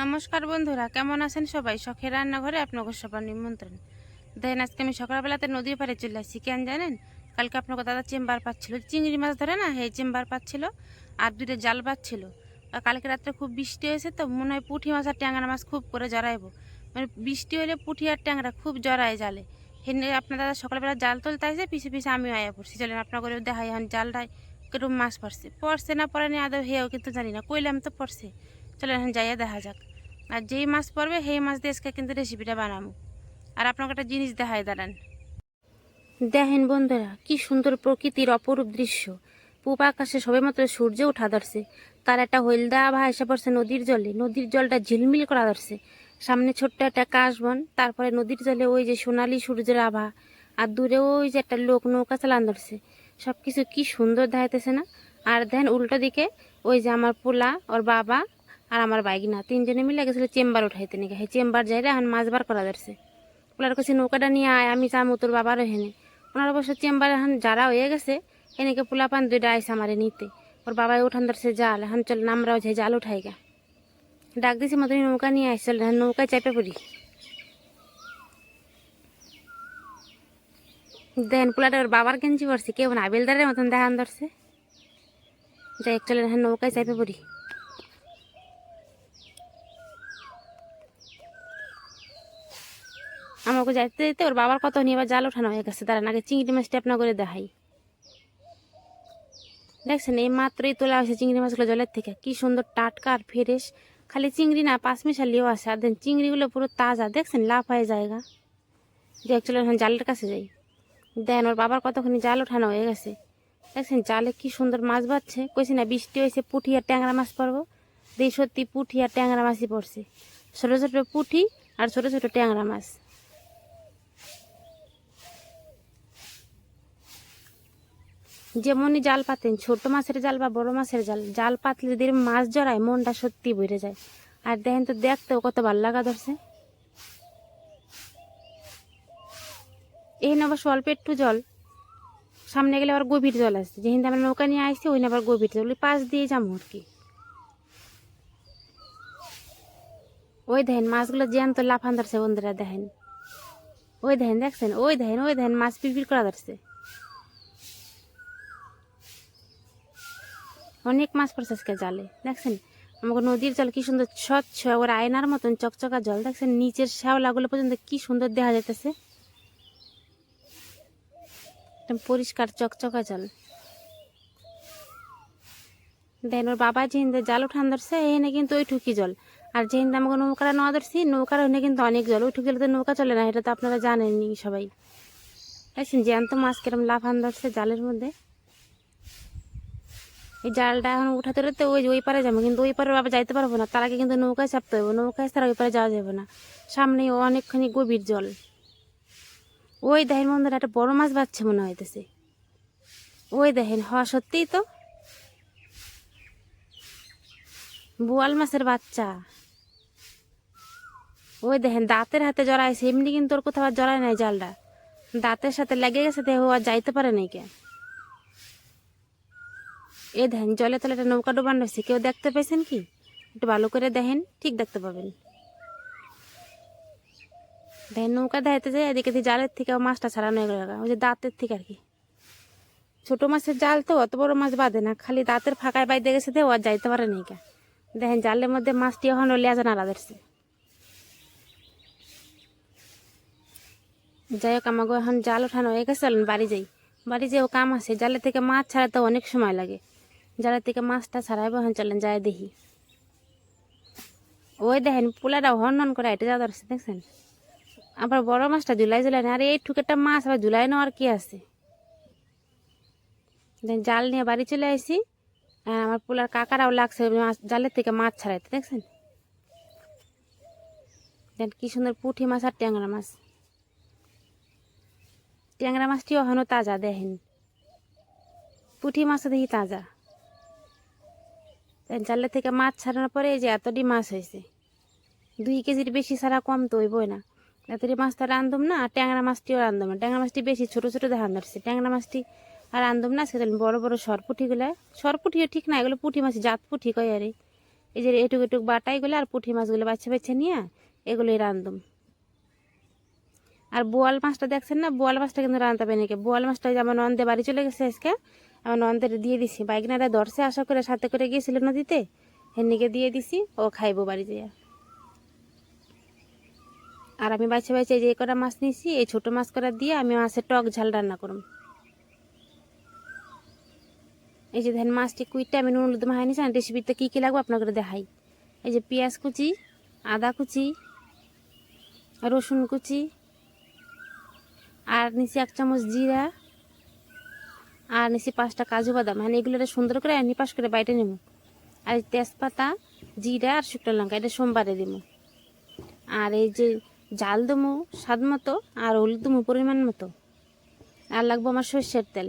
নমস্কার বন্ধুরা, কেমন আছেন সবাই? শখের রান্নাঘরে আপনাকে সবার নিমন্ত্রণ। দেখেন, আজকে আমি সকালবেলাতে নদীর পাড়ে চলে আসছি। কেন জানেন? কালকে আপনাকে দাদা চেম্বার পাচ্ছিল। চিংড়ি মাছ ধরে না, সেই চেম্বার পাচ্ছিল আর দুটো জাল পাচ্ছিল। আর কালকে রাত্রে খুব বৃষ্টি হয়েছে তো, মনে হয় পুঁটি মাছ আর ট্যাংরা মাছ খুব করে জড়াইবো। মানে বৃষ্টি হলে পুঁটি আর ট্যাংরা খুব জড়ায় জালে। হেনে আপনার দাদা সকালবেলা জাল তুলতে আসে পিছিয়ে পিছিয়ে আমিও আয়া পড়ছি। চলেন আপনার করে দেখাই এখন জালটায় কীরকম মাছ পড়ছে। পড়ছে না, পড়ে নি, আদৌ হেও কিন্তু জানি না। কইলাম তো পড়ছে। চলো এখন যাইয়া দেখা যাক। আর যেই মাছ পড়বে, সেই মাছ দিয়ে আজকে কিন্তু রেসিপিটা বানাবো। আর আপনাকে একটা জিনিস দেখাই, দাঁড়ান। দেখেন বন্ধুরা, কি সুন্দর প্রকৃতির অপরূপ দৃশ্য। পূব আকাশে সবে মাত্র সূর্য উঠা ধরছে। তার একটা হলদা আভা এসে পড়ছে নদীর জলে। নদীর জলটা ঝিলমিল করা ধরছে। সামনে ছোট্ট একটা কাশবন, তারপরে নদীর জলে ওই যে সোনালি সূর্যের আভা। আর দূরে ওই যে একটা লোক নৌকা চালান ধরছে। সব কিছু কি সুন্দর দেখাইতেছে না? আর দেন উল্টো দিকে ওই যে আমার পোলা, ওর বাবা আর আমার বাইক না তিনজনে মিলে গেছিল চেম্বার উঠাইতে নাকি। সেই চেম্বার যাইলে এখন মাছ বার করা যাচ্ছে পোলার কাছে নৌকাটা নিয়ে আয়, আমি যাব তোর বাবার হেনে ওনার অবশ্য চেম্বার এখন যারা হয়ে গেছে, এনেকে পোলা পান দুইটা আইসা আমারে নিতে। ওর বাবাই উঠান ধরছে জাল, এখন চল আমরাও যাই, জাল উঠাই গা ডাক দিছি মতো নৌকা নিয়ে আসছিল নৌকায় চাপে পড়ি। দেন পোলাটা ওর বাবার গেঞ্জি পড়ছে কেউ না, আবেলদারের মতন দেখান ধরছে। যাই চলে নৌকায় চাপে পড়ি। আমাকে যাইতে যেতে ওর বাবার কত নিয়ে এবার জাল ওঠানো হয়ে গেছে। তারা নাকি চিংড়ি মাছটা আপনার করে দেখাই। দেখছেন, এই মাত্রই তোলা হয়েছে চিংড়ি মাছগুলো জলের থেকে। কি সুন্দর টাটকা আর ফ্রেশ। খালি চিংড়ি না, পাঁচ মিশালিও আছে। আর দেন চিংড়িগুলো পুরো তাজা। দেখছেন লাভ হয়ে জায়গা যে অ্যাকচুয়ালি এখন জালের কাছে যাই। দেন ওর বাবার কতক্ষণ জাল ওঠানো হয়ে গেছে। দেখছেন, জালে কি সুন্দর মাছ বাচ্ছে কইছি না, বৃষ্টি হয়েছে, পুঁটি আর ট্যাংরা মাছ পড়ব। দিয়ে সত্যি পুঁটি আর ট্যাংরা মাছই পড়ছে। ছোটো ছোটো পুঁটি আর ছোটো ছোটো ট্যাংরা মাছ। যেমনই জাল পাতেন, ছোট মাছের জাল বা বড় মাছের জাল জাল পাতলে যদি মাছ জড়ায়, মনটা সত্যি বেড়ে যায়। আর দেখেন তো, দেখতেও কত ভালো লাগা ধরছে। এই আবার অল্প একটু জল। সামনে গেলে আবার গভীর জল আসছে। যেহেতু আমরা নৌকা নিয়ে আসছি ওই আবার গভীর জল। ওই পাশ দিয়ে যাব আর কি। ওই দেখেন, মাছগুলো জ্যান্ত লাফান ধরছে বন্ধুরা, দেখেন। ওই দেখেন, দেখছেন? ওই দেখেন ওই দেখেন, মাছ পিপির করা ধরছে। অনেক মাছ পড়ছে আজকে জালে। দেখছেন? আমাকে নদীর জল কি সুন্দর স্বচ্ছ, ওর আয়নার মতন চকচকা জল। দেখছেন? নিচের শ্যাওলাগুলো পর্যন্ত কি সুন্দর দেখা যাইতেছে। পরিষ্কার চকচকা জল। দেন ওর বাবা যেহিন্দে জাল উঠান ধরছে এনে কিন্তু ওই ঠুকি জল। আর যেহিন্দে আমাকে নৌকাটা নেওয়া ধরছি নৌকার ওখানে কিন্তু অনেক জল। ওই ঠুকি তো নৌকা চলে না, এটা তো আপনারা জানেননি সবাই। দেখছেন? জ্যান্ত মাছ কিরম লাফান ধরছে জালের মধ্যে। এই জালটা এখন উঠাতে উঠাতে ওই ওই পারে যাব, কিন্তু ওই পারে বাবা যাইতে পারব না। তার আগে কিন্তু নৌকায় চাপতে হবে নৌকায় ছাড়া ওই পারে যাওয়া যাবে না। সামনে অনেকখানি গভীর জল। ওই দেখেন বন্ধুরা, একটা বড় মাছ বাচ্ছে মনে হইতেছে। ওই দেখেন, হওয়া সত্যিই তো। বোয়াল মাছের বাচ্চা। ওই দেখেন, দাঁতের হাতে জড়াইছে এমনি কিন্তু ওর কোথাও জড়ায় নাই জালটা। দাঁতের সাথে লেগে গেছে, দেহ আর যাইতে পারে নাই কে। এ দেখেন, জলে তলে একটা নৌকা ডোবান রয়েছে, কেউ দেখতে পেয়েছেন কি? একটু ভালো করে দেখেন, ঠিক দেখতে পাবেন। দেখেন, নৌকা দেখাতে যায় এদিকে দিয়ে জালের থেকে মাছটা ছাড়ানো হয়ে গেল ওই যে দাঁতের থেকে আর কি। ছোট মাছের জাল তো, অত বড় মাছ বাঁধে না, খালি দাঁতের ফাঁকায় বাইতে গেছে তো আর যাইতে পারে নাই কে দেখেন, জালের মধ্যে মাছটি এখন লেজা নাড়া ধরছে। যাই হোক আমাকে এখন জাল ওঠানো হয়ে গেছে বাড়ি যাই। বাড়ি যেও কাম আছে জালের থেকে মাছ ছাড়াতে অনেক সময় লাগে। জালের থেকে মাছটা ছাড়াইবো এখন চলেন, যায় দেখি। ওই দেখেন পোলাটা হন করে এটা যা ধরছে, দেখছেন? আবার বড় মাছটা জুলাই জুলাই না, আর এই ঠুকেরটা মাছ, আবার জুলাই নেওয়ার কি আছে? জাল নিয়ে বাড়ি চলে আসি আর আমার পোলার কাকারাও লাগছে জালের থেকে মাছ ছাড়াইতে, দেখছেন? দেন কি সুন্দর পুঁটি মাছ আর ট্যাংরা মাছ। ট্যাংরা মাছটি এখনও তাজা, দেখেন। পুঁটি মাছও দেখি তাজা। জালের থেকে মাছ ছাড়ানোর পরে এই যে এতটি মাছ হয়েছে। দুই কেজির বেশি ছাড়া কম তো হইবই না। এতটি মাছটা রান্ধুম না, আর ট্যাংরা মাছটিও রান্ধুম না। ট্যাংরা মাছটি বেশি, ছোটো ছোটো দেখান ধরছে। ট্যাংরা মাছটি আর রান্ধুম না সেটা বড় বড় সরপুঠিগুলো সরপুঠিও ঠিক না, এগুলো পুঁটি মাছ জাত পুঁটি কয় আরে। এই যে এটুক এটুক বাটা এগুলো আর পুঁটি মাছগুলো বাচ্চা বাচ্চা নিয়ে এগুলোই রান্ধুম আর বোয়াল মাছটা দেখছেন না? বোয়াল মাছটা কিন্তু রান্নতে হবে নাকি বোয়াল মাছটা যেমন নন্দে বাড়ি চলে গেছে আজকে। আমার নন্দের দিয়ে দিছি। বাইকনারা ধরছে, আশা করে সাথে করে গিয়েছিল নদীতে। হেনিকে দিয়ে দিছি, ও খাইবো বাড়ি যেয়ে। আর আমি বাছে বাছে যে কটা মাছ নিয়েছি এই ছোট মাছ কটা দিয়ে আমি মাছের টক ঝাল রান্না করুন এই যে দেখেন মাছটি কুইটটা আমি নুন, হলুদ মাহাই নিয়েছি রেসিপিতে কী কী লাগবে আপনাকে দেখাই। এই যে পেঁয়াজ কুচি, আদা কুচি, রসুন কুচি, আর নিচে এক চামচ জিরা আর নিচে পাঁচটা কাজু বাদাম। মানে এগুলো সুন্দর করে নিপাস করে বাইটে নেব আর তেজপাতা, জিরা আর শুকনো লঙ্কা, এটা সোমবারে দেব আর এই যে জাল দেবো স্বাদ মতো আর হলুদ দেবো পরিমাণ মতো। আর লাগবো আমার সর্ষের তেল।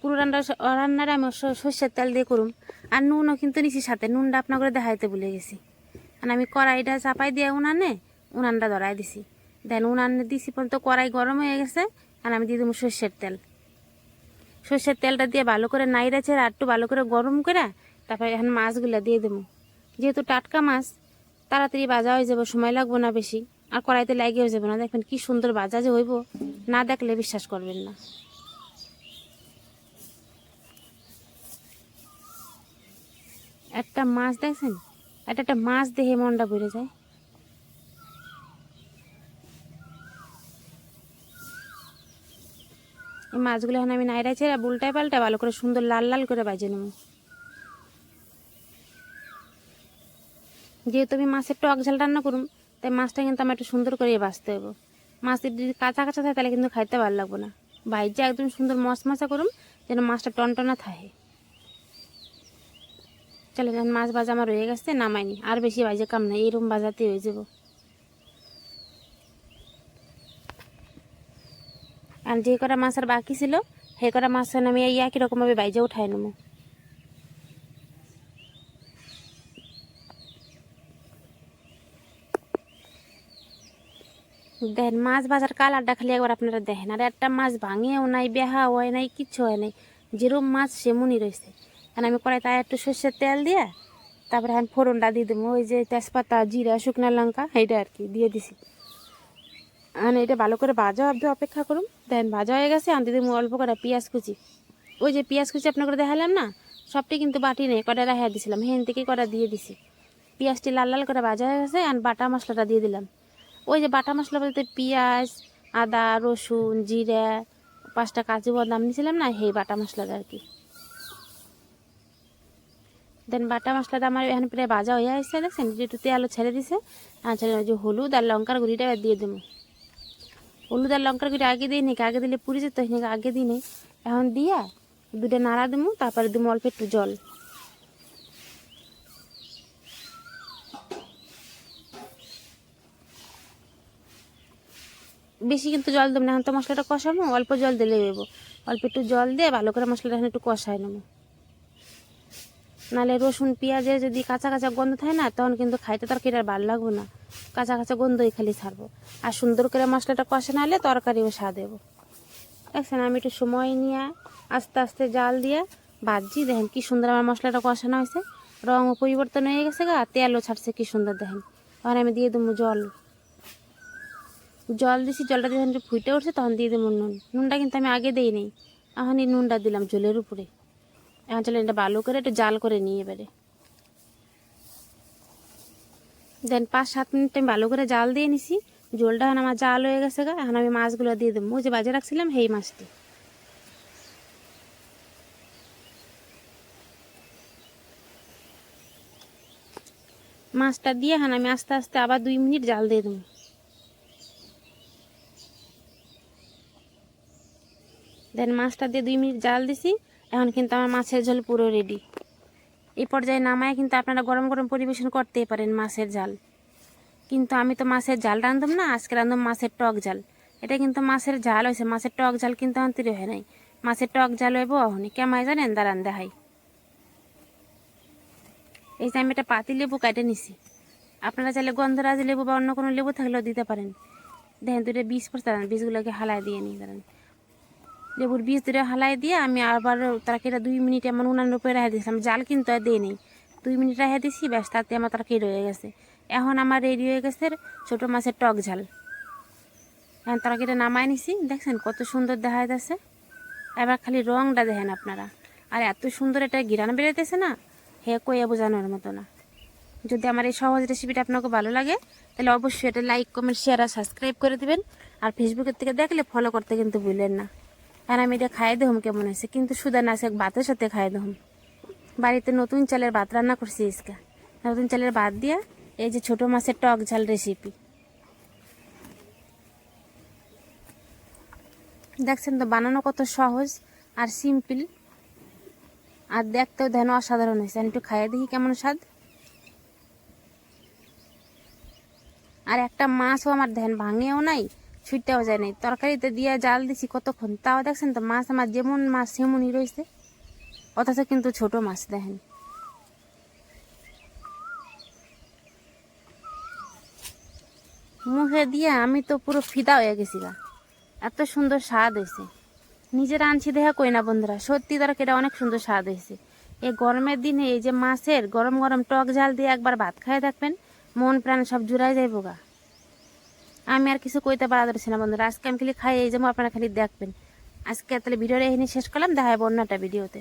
পুরো রান্না রান্নাটা আমি সর্ষের তেল দিয়ে করুম। আর নুনও কিন্তু নিছি সাথে। নুনটা আপনার করে দেখাইতে ভুলে গেছি। আর আমি কড়াইটা চাপাই দিয়ে উনানে উনানটা ধরাই দিছি। দেন উনানে দিছি পর্যন্ত কড়াই গরম হয়ে গেছে। আর আমি দিয়ে দেবো সর্ষের তেল। সর্ষের তেলটা দিয়ে ভালো করে নাইড়েছে আর একটু ভালো করে গরম করে তারপরে এখন মাছগুলো দিয়ে দেবো। যেহেতু টাটকা মাছ, তাড়াতাড়ি ভাজা হয়ে যাবে, সময় লাগবো না বেশি। আর কড়াইতে লাগিয়ে যাবে না। দেখবেন কি সুন্দর ভাজা যে হইব, না দেখলে বিশ্বাস করবেন না। একটা মাছ দেখছেন? একটা একটা মাছ দেখে মনটা ভরে যায়। মাছগুলো এখন আমি নাইরা ছেড়ে উল্টায় পাল্টা ভালো করে সুন্দর লাল লাল করে বাজে নেব। যেহেতু আমি মাছের টক ঝাল রান্না করুন তাই মাছটা কিন্তু আমার একটু সুন্দর করে বাঁচতে হবে। মাছের যদি কাঁচা কাঁচা থাকে, তাহলে কিন্তু খাইতে ভালো লাগবে না। ভাইজে একদম সুন্দর মশ মশা করুম, যেন মাছটা টনটনা থাকে। চলে যান মাছ ভাজা আমার রয়ে গেছে নামাইনি আর বেশি ভাজে কাম নাই এরকম বাজাতে হয়ে যাব। আর যে কটা মাছ আর বাকি ছিল, সেই কটা মাছ আমি এই একই রকমভাবে বাইজে উঠাই নেব। দেখেন, মাছ ভাজার কালারটা খালি একবার আপনারা দেখেন। আর একটা মাছ ভাঙেও নাই বেহা হয় নাই কিচ্ছু হয় নাই। যেরকম মাছ, সেমনই রয়েছে। কারণ আমি কড়াই তাই একটু সর্ষের তেল দিয়ে তারপরে আমি ফোড়নটা দিয়ে দেবো। ওই যে তেজপাতা, জিরা, শুকনো লঙ্কা, এইটা আর কি, দিয়ে দিছি। আর এটা ভালো করে ভাজা অবধি অপেক্ষা করুন। দেন ভাজা হয়ে গেছে, আনতে দেবো অল্প করে পেঁয়াজ কুচি। ওই যে পেঁয়াজ কুচি আপনাকে দেখালাম না, সবটি কিন্তু বাটি নেই, কটা রেখে দিছিলাম, হেন থেকে কটা দিয়ে দিছি। পেঁয়াজটি লাল লাল করে ভাজা হয়ে গেছে, আর বাটা মশলাটা দিয়ে দিলাম। ওই যে বাটা মশলা বলতে পেঁয়াজ, আদা, রসুন, জিরা, পাঁচটা কাজু বাদাম নিয়েছিলাম না, সেই বাটা মশলাটা আর কি। দেন বাটা মশলাটা আমার এখানে প্রায় ভাজা হয়ে আসছে, দেখছেন? একটু তেলও ছেড়ে দিছে, আর ছেড়ে যে হলুদ আর লঙ্কার গুঁড়িটা দিয়ে দেবো। হলুদ আর লঙ্কার গুঁড়ি আগে দিই নাকি আগে দিলে পুড়ে যেত নাকি আগে দিই নেই এখন দিয়া দুটো নাড়া দেবো তারপরে দেবো অল্প একটু জল। বেশি কিন্তু জল দেবো না, এখন তো মশলাটা কষাবো, অল্প জল দিলে দেবো অল্প একটু জল দিয়ে ভালো করে মশলাটা এখন একটু কষাই নেব। নাহলে রসুন, পেঁয়াজের যদি কাঁচা কাঁচা গন্ধ থাকে না, তখন কিন্তু খাইতে তরকারি আর ভালো লাগবে না। কাঁচা কাঁচা গন্ধই খালি ছাড়বো। আর সুন্দর করে মশলাটা কষা নাহলে তরকারিও স্বাদ দেবো দেখছেন, আমি একটু সময় নিয়ে আস্তে আস্তে জাল দিয়ে ভাজছি। দেখেন কি সুন্দর আমার মশলাটা কষানো হয়েছে। রঙও পরিবর্তন হয়ে গেছে গা, তেলও ছাড়ছে, কি সুন্দর দেখেন। তখন আমি দিয়ে দেবো জল। জল দিছি, জলটা যখন ফুটে উঠছে তখন দিয়ে দেবো নুন। নুনটা কিন্তু আমি আগে দিই নি এখন এই নুনটা দিলাম জলের উপরে। এখন চলে এটা ভালো করে একটু জাল করে নিয়ে এবারে। দেন পাঁচ, সাত মিনিট আমি ভালো করে জাল দিয়ে নিছি। জলটা এখন আমার জাল হয়ে গেছে গা, এখন আমি মাছগুলো দিয়ে দেবো। যে বাজে রাখছিলাম সেই মাছটি। মাছটা দিয়ে এখন আমি আস্তে আস্তে আবার দুই মিনিট জাল দিয়ে দেবো। দেন মাছটা দিয়ে দুই মিনিট জাল দিছি, এখন কিন্তু আমার মাছের ঝোল পুরো রেডি এই পর্যায়ে নামায় কিন্তু আপনারা গরম গরম পরিবেশন করতেই পারেন মাছের জাল। কিন্তু আমি তো মাছের জাল রাঁধব না, আজকে রাঁধব মাছের টক জাল। এটা কিন্তু মাছের জাল হয়েছে মাছের টক জাল কিন্তু অন্তরে হয় নাই। মাছের টক ঝাল হইব অহনি কেমাই জানেন? দাঁড়ান, দেখাই। এই যে আমি একটা পাতি লেবু কাটে নিছি। আপনারা চাইলে গন্ধরাজ লেবু বা অন্য কোনো লেবু থাকলেও দিতে পারেন। দেখেন দুটো বীজ দাঁড়ান, বীজগুলোকে হালাই দিয়ে নিই, দাঁড়ান। লেবুর বীজ দুটো হালাই দিয়ে আমি আবার তাকে দুই মিনিট এমন উনানের উপরে রেখে দিয়েছিলাম জাল কিন্তু আর দিই নেই। দুই মিনিট রেখে দিছি ব্যাস, তাতে আমার তারা তরকারি রয়ে গেছে। এখন আমার রেডি হয়ে গেছে ছোটো মাছের টক ঝাল। এখন তারা তরকারিটা নামাই নিছি। দেখছেন কত সুন্দর দেখা যাচ্ছে। এবার খালি রংটা দেখেন আপনারা। আর এত সুন্দর এটা গিরান বেরোতেছে না, হে কইয়া বোঝানোর মতো না। যদি আমার এই সহজ রেসিপিটা আপনাকে ভালো লাগে, তাহলে অবশ্যই এটা লাইক কমেন্ট শেয়ার আর সাবস্ক্রাইব করে দিবেন। আর ফেসবুকের থেকে দেখলে ফলো করতে কিন্তু ভুলেন না। আর আমি এটা খাই দেহম কেমন হয়েছে? কিন্তু সুদা না সে ভাতের সাথে খাই দেহম বাড়িতে নতুন চালের ভাত রান্না করছি ইসকা নতুন চালের ভাত দিয়া এই যে ছোট মাছের টক ঝাল রেসিপি দেখছেন তো, বানানো কত সহজ আর সিম্পল আর দেখতেও ধ্যান অসাধারণ হয়েছে। একটু খাইয়ে দেখি কেমন স্বাদ। আর একটা মাছও আমার ধ্যান ভাঙেও নাই। ছুটতেও যায় নাই। তরকারিতে দিয়ে জাল দিছি কতক্ষণ? তাও দেখছেন তো মাছ আমার যেমন মাছ সেমনই রয়েছে অথচ কিন্তু ছোট মাছ, দেখেন। মুখে দিয়ে আমি তো পুরো ফিদা হয়ে গেছি গা। এত সুন্দর স্বাদ হয়েছে নিজের আনছি দেখা কই না বন্ধুরা, সত্যি তরকারিটা অনেক সুন্দর স্বাদ হয়েছে এই গরমের দিনে এই যে মাছের গরম গরম টক ঝাল দিয়ে একবার ভাত খাইয়ে থাকবেন মন প্রাণ সব জুড়াই যাইব গা। আমি আর কিছু কইতে পারা যাচ্ছি না, বন্ধুরা। আজকে আমি খালি খাই এই যেমন আপনারা খালি দেখবেন। আজকে তাহলে ভিডিওটা এখানে শেষ করলাম, দেখা হবে অন্য একটা ভিডিওতে।